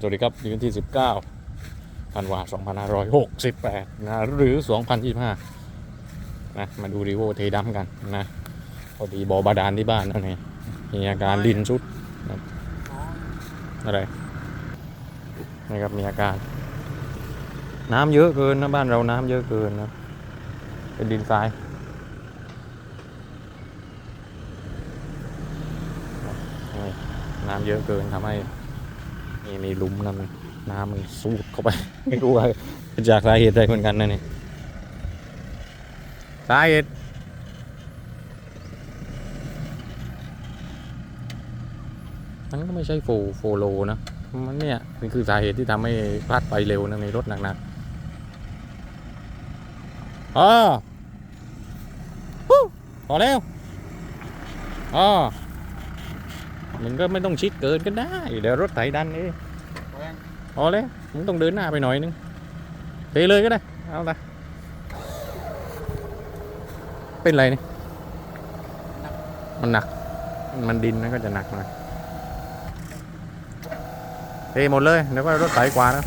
สวัสดีครับนี่วันที่ 19ธันวาคม2568 นะ หรือ 2025 นะ มาดูรีโวเทดัมกันนะ พอดีบอบาดาลที่บ้านนั่นเองมีอาการดินชุดนะอะไรนะครับ มีอาการ น้ำเยอะเกินนะ บ้านเราน้ำเยอะเกินนะ เป็นดินทรายนี่น้ำเยอะเกินทำให้ นี่มีหลุมนะมันน้ำมันสูดเข้าไป ไม่รู้ว่าจากสาเหตุใดเหมือนกันนะนี่สาเหตุมันก็ไม่ใช่โฟโฟโลนะมันเนี่ยนี่คือสาเหตุที่ทำให้พลาดไปเร็วนะในรถหนักๆอ๋อฮู้พอแล้วอ๋อ มึงก็ไม่ต้องชิดเกินก็ได้ เดี๋ยวรถไถดันเองพอแล้วมึงต้องเดินหน้าไปหน่อยนึงเทเลยก็ได้ เอาละเป็นไรนี่มันหนัก มันดินนะก็จะหนักหน่อยเทหมดเลยเดี๋ยวก็รถไถกว่านะ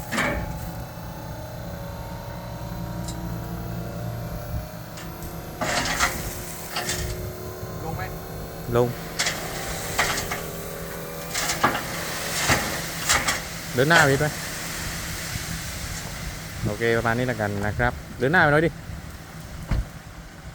ลงไหมลง เดินหน้าไปไปโอเคประมาณนี้แล้วกันนะครับ เดินหน้าไปหน่อยดิ